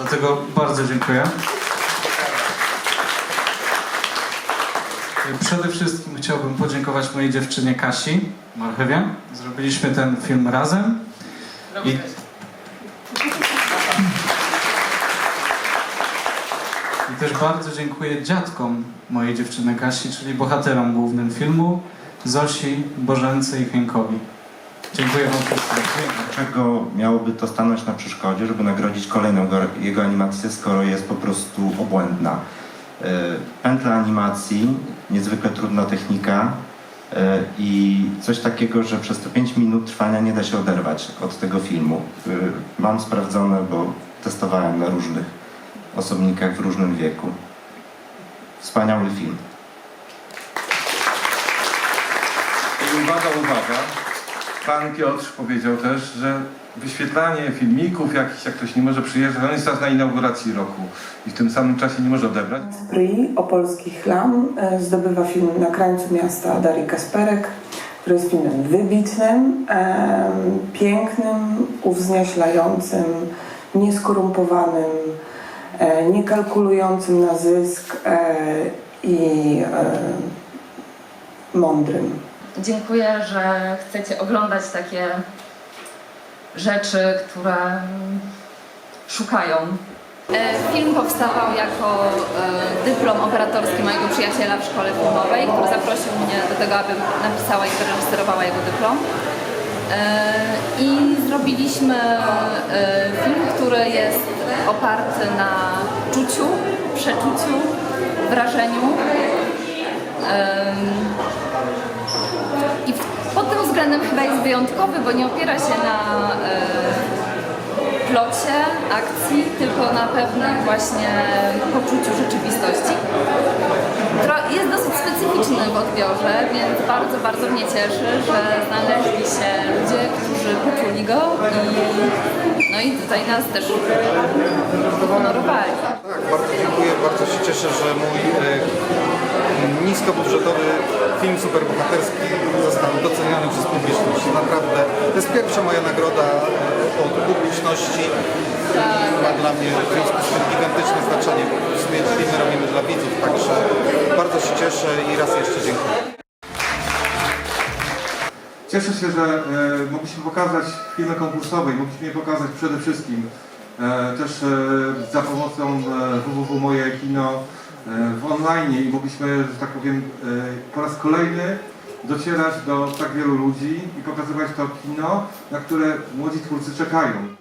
Dlatego bardzo dziękuję. Przede wszystkim chciałbym podziękować mojej dziewczynie Kasi Marchewie. Zrobiliśmy ten film razem. I, I też bardzo dziękuję dziadkom mojej dziewczyny Kasi, czyli bohaterom głównym filmu, Zosi, Bożence i Henkowi. Dziękuję wam. Dlaczego miałoby to stanąć na przeszkodzie, żeby nagrodzić kolejną go- jego animację, skoro jest po prostu obłędna? E, Pętla animacji, niezwykle trudna technika e, i coś takiego, że przez te 5 minut trwania nie da się oderwać od tego filmu. E, Mam sprawdzone, bo testowałem na różnych osobnikach w różnym wieku. Wspaniały film. Uwaga, uwaga. Pan Piotr powiedział też, że wyświetlanie filmików jakichś, jak ktoś nie może przyjeżdżać, on jest teraz na inauguracji roku i w tym samym czasie nie może odebrać. Prix Opolski Chlam e, zdobywa film Na krańcu miasta Darii Kasperek, który jest filmem wybitnym, em, pięknym, uwznieślającym, nieskorumpowanym, e, niekalkulującym na zysk e, i e, mądrym. Dziękuję, że chcecie oglądać takie rzeczy, które szukają. E, Film powstawał jako e, dyplom operatorski mojego przyjaciela w szkole filmowej, który zaprosił mnie do tego, abym napisała i wyreżyserowała jego dyplom. E, I zrobiliśmy film, który jest oparty na czuciu, przeczuciu, wrażeniu. Em, I w- pod tym względem chyba jest wyjątkowy, bo nie opiera się na e, plocie, akcji, tylko na pewnym właśnie poczuciu rzeczywistości. Tro- Jest dosyć specyficzny w odbiorze, więc bardzo, bardzo mnie cieszy, że znaleźli się ludzie, którzy poczuli go i, no i tutaj nas też uhonorowali. Tak, bardzo dziękuję, bardzo się cieszę, że mój e, niskobudżetowy film superbohaterski został doceniony przez publiczność. Naprawdę, to jest pierwsza moja nagroda e, od publiczności ma dla mnie w związku z tym gigantyczne znaczenie. W sumie filmy robimy dla widzów, także bardzo się cieszę i raz jeszcze dziękuję. Cieszę się, że e, mogliśmy pokazać filmy konkursowe i mogliśmy je pokazać przede wszystkim e, też e, za pomocą e, www Moje Kino w online i mogliśmy, że tak powiem, e, po raz kolejny docierać do tak wielu ludzi i pokazywać to kino, na które młodzi twórcy czekają.